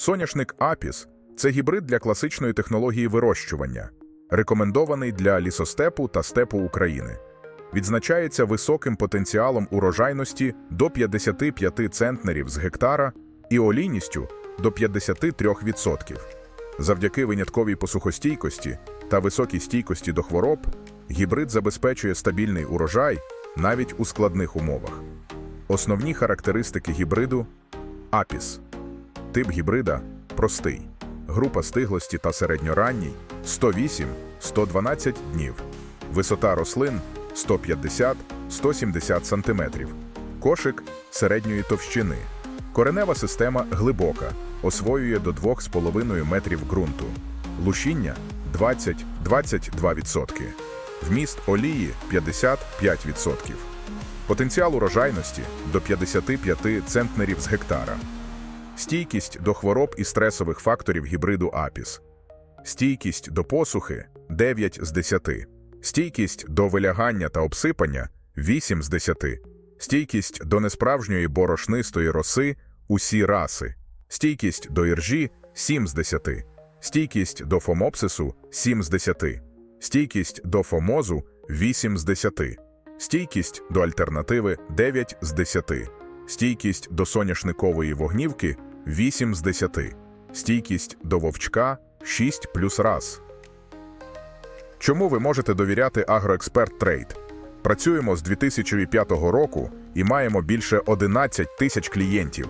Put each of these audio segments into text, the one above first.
Соняшник Апіс це гібрид для класичної технології вирощування, рекомендований для лісостепу та степу України. Відзначається високим потенціалом урожайності до 55 центнерів з гектара і олійністю до 53%. Завдяки винятковій посухостійкості та високій стійкості до хвороб гібрид забезпечує стабільний урожай навіть у складних умовах. Основні характеристики гібриду Апіс. Тип гібрида простий. Група стиглості та середньоранній 108-112 днів. Висота рослин 150-170 см. Кошик середньої товщини. Коренева система глибока, освоює до 2,5 метрів ґрунту. Лушіння 20-22%. Вміст олії 55%. Потенціал урожайності до 55 центнерів з гектара. Стійкість до хвороб і стресових факторів гібриду Апіс. Стійкість до посухи 9 з 10. Стійкість до вилягання та обсипання 8 з 10. Стійкість до несправжньої борошнистої роси усі раси. Стійкість до іржі 7 з 10. Стійкість до фомопсису 7 з 10. Стійкість до фомозу 8 з 10. Стійкість до альтернативи 9 з 10. Стійкість до соняшникової вогнівки 8 з 10. Стійкість до вовчка 6 плюс раз. Чому ви можете довіряти Агроексперт Трейд? Працюємо з 2005 року і маємо більше 11 тисяч клієнтів.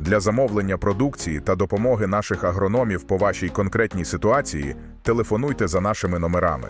Для замовлення продукції та допомоги наших агрономів по вашій конкретній ситуації телефонуйте за нашими номерами.